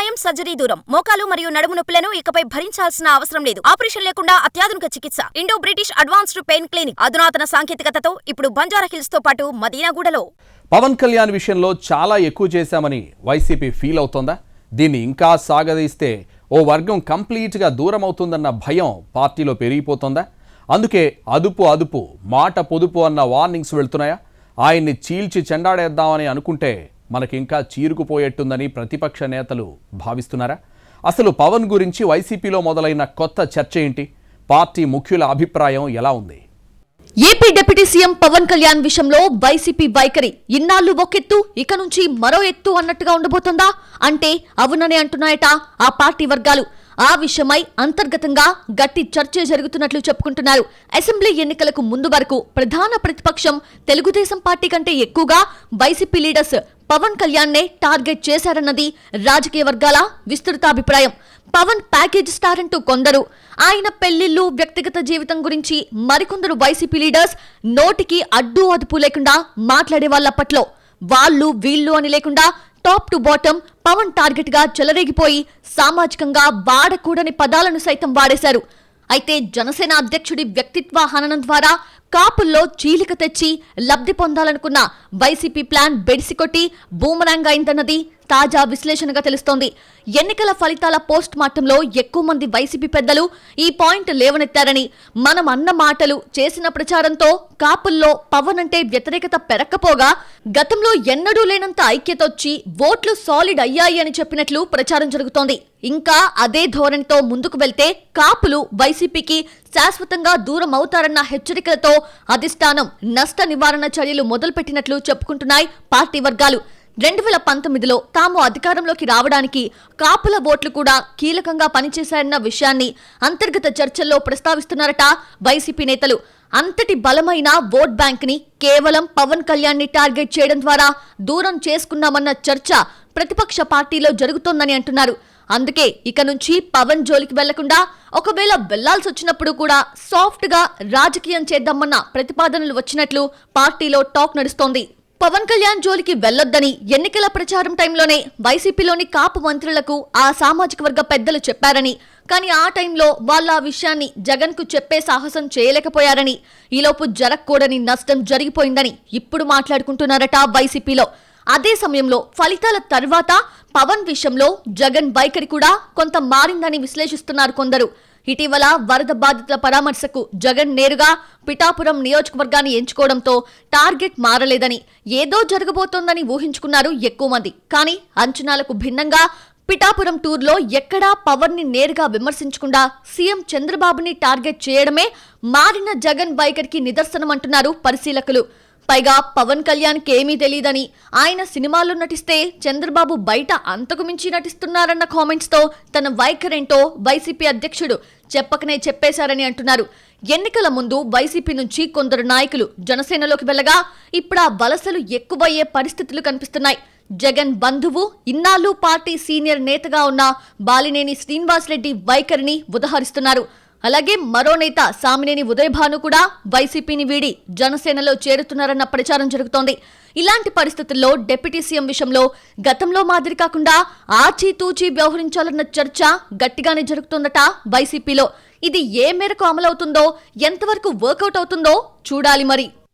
గాయం సర్జరీ దూరం. మోకాలు మరియు నడుము నొప్పులను ఇకపై భరించాల్సిన అవసరం లేదు. ఆపరేషన్ లేకుండా అత్యాధునిక చికిత్స. Indo British advanced pain clinic. అధునాతన సాంకేతికతతో ఇప్పుడు బంజారా హిల్స్తో పాటు మదీనాగూడలో. పవన్ కళ్యాణ్ విషయంలో చాలా ఎక్కువ చేశామని వైసీపీ ఫీల్ అవుతోందా? దీన్ని ఇంకా సాగదీస్తే ఓ వర్గం కంప్లీట్గా దూరం అవుతుందన్న భయం పార్టీలో పెరిగిపోతోందా? అందుకే అదుపు అదుపు మాట పొదుపు అన్న వార్నింగ్స్ వెళ్తున్నాయా? ఆయన్ని చీల్చి చెండాడేద్దామని అనుకుంటే మనకింకా చీరుకుపోయేట్టుందని ప్రతిపక్ష నేతలు భావిస్తున్నారా? అసలు పవన్ గురించి వైసీపీలో మొదలైన కొత్త చర్చ ఏంటి? పార్టీ ముఖ్యుల అభిప్రాయం ఎలా ఉంది? AP deputy CM Pawan Kalyan విషయంలో వైసీపీ వైఖరి ఇన్నాళ్ళు ఒకెత్తు ఇక నుంచి మరో ఎత్తు అన్నట్టుగా ఉండబోతుందా? అంటే అవుననే అంటున్నాయట ఆ పార్టీ వర్గాలు. ఆ విషయమై అంతర్గతంగా గట్టి చర్చ జరుగుతున్నట్లు చెప్పుకుంటున్నారు. అసెంబ్లీ ఎన్నికలకు ముందు వరకు ప్రధాన ప్రతిపక్షం తెలుగుదేశం పార్టీ కంటే ఎక్కువగా వైసీపీ లీడర్స్ పవన్ కళ్యాణ్ నే టార్గెట్ చేశారన్నది రాజకీయ వర్గాల విస్తృత అభిప్రాయం పవన్ ప్యాకేజ్ స్టార్ అంటూ కొందరు. ఆయన పెళ్ళిళ్ళు వ్యక్తిగత జీవితం గురించి మరికొందరు వైసీపీ లీడర్స్ నోటికి అడ్డు అదుపు లేకుండా మాట్లాడే వాళ్ళప్పట్లో. వాళ్ళు వీళ్ళు అని లేకుండా టాప్ టు బాటం పవన్ టార్గెట్గా చెలరేగిపోయి సామాజికంగా వాడకూడని పదాలను సైతం వాడేశారు. అయితే జనసేన అధ్యక్షుడి వ్యక్తిత్వ హననం ద్వారా కాపుల్లో చీలిక తెచ్చి లబ్ధి పొందాలనుకున్న వైసీపీ ప్లాన్ బెడిసికొట్టి బూమరాంగ్ అయిందన్నది తాజా విశ్లేషణగా తెలుస్తోంది. ఎన్నికల ఫలితాల పోస్ట్ మార్టంలో ఎక్కువ మంది వైసీపీ పెద్దలు ఈ పాయింట్ లేవనెత్తారని మనం అన్న మాటలు చేసిన ప్రచారంతో కాపుల్లో పవన్ అంటే వ్యతిరేకత పెరక్కపోగా గతంలో ఎన్నడూ లేనంత ఐక్యత వచ్చి ఓట్లు సాలిడ్ అయ్యాయి అని చెప్పినట్లు ప్రచారం జరుగుతోంది. ఇంకా అదే ధోరణితో ముందుకు వెళ్తే కాపులు వైసీపీకి శాశ్వతంగా దూరం అవుతారన్న హెచ్చరికలతో అధిష్టానం నష్ట నివారణ చర్యలు మొదలుపెట్టినట్లు చెప్పుకుంటున్నాయి పార్టీ వర్గాలు. రెండు వేల పంతొమ్మిదిలో తాము అధికారంలోకి రావడానికి కాపుల ఓట్లు కూడా కీలకంగా పనిచేశారన్న విషయాన్ని అంతర్గత చర్చల్లో ప్రస్తావిస్తున్నారట వైసీపీ నేతలు. అంతటి బలమైన ఓట్ బ్యాంక్ని కేవలం పవన్ కళ్యాణ్ని టార్గెట్ చేయడం ద్వారా దూరం చేసుకున్నామన్న చర్చ ప్రతిపక్ష పార్టీలో జరుగుతోందని అంటున్నారు. అందుకే ఇక నుంచి పవన్ జోలికి వెళ్ళకుండా ఒకవేళ వెళ్ళాల్సి వచ్చినప్పుడు కూడా సాఫ్ట్గా రాజకీయం చేద్దామన్న ప్రతిపాదనలు వచ్చినట్లు పార్టీలో టాక్ నడుస్తోంది. పవన్ కళ్యాణ్ జోలికి వెళ్ళొద్దని ఎన్నికల ప్రచారం టైంలోనే వైసీపీలోని కాపు మంత్రులకు ఆ సామాజిక వర్గ పెద్దలు చెప్పారని కానీ ఆ టైంలో వాళ్ళ ఆ విషయాన్ని జగన్కు చెప్పే సాహసం చేయలేకపోయారని ఈలోపు జరగకూడని నష్టం జరిగిపోయిందని ఇప్పుడు మాట్లాడుకుంటున్నారట వైసీపీలో. అదే సమయంలో ఫలితాల తర్వాత పవన్ విషయంలో జగన్ వైఖరి కూడా కొంత మారిందని విశ్లేషిస్తున్నారు కొందరు. ఇటీవల వరద బాధితుల పరామర్శకు జగన్ నేరుగా పిఠాపురం నియోజకవర్గాన్ని ఎంచుకోవడంతో టార్గెట్ మారలేదని ఏదో జరగబోతోందని ఊహించుకున్నారు ఎక్కువ మంది. కానీ అంచనాలకు భిన్నంగా పిఠాపురం టూర్లో ఎక్కడా పవన్ని నేరుగా విమర్శించకుండా సీఎం చంద్రబాబుని టార్గెట్ చేయడమే మారిన జగన్ వైఖరికి నిదర్శనం అంటున్నారు పరిశీలకులు. పైగా పవన్ కళ్యాణ్కి ఏమీ తెలియదని ఆయన సినిమాల్లో నటిస్తే చంద్రబాబు బయట అంతకు మించి నటిస్తున్నారన్న కామెంట్స్తో తన వైఖరేంటో వైసీపీ అధ్యక్షుడు చెప్పకనే చెప్పేశారని అంటున్నారు. ఎన్నికల ముందు వైసీపీ నుంచి కొందరు నాయకులు జనసేనలోకి వెళ్ళగా ఇప్పుడు ఆ వలసలు ఎక్కువయ్యే పరిస్థితులు కనిపిస్తున్నాయి. జగన్ బంధువు ఇన్నాళ్ళు పార్టీ సీనియర్ నేతగా ఉన్న బాలినేని శ్రీనివాసరెడ్డి వైఖరిని ఉదహరిస్తున్నారు. అలాగే మరో నేత సామినేని ఉదయభాను కూడా వైసీపీని వీడి జనసేనలో చేరుతున్నారన్న ప్రచారం జరుగుతోంది. ఇలాంటి పరిస్థితుల్లో డిప్యూటీ సీఎం విషయంలో గతంలో మాదిరి కాకుండా ఆచితూచి వ్యవహరించాలన్న చర్చ గట్టిగానే జరుగుతుందట వైసీపీలో. ఇది ఏ మేరకు అమలవుతుందో ఎంతవరకు వర్కౌట్ అవుతుందో చూడాలి మరి.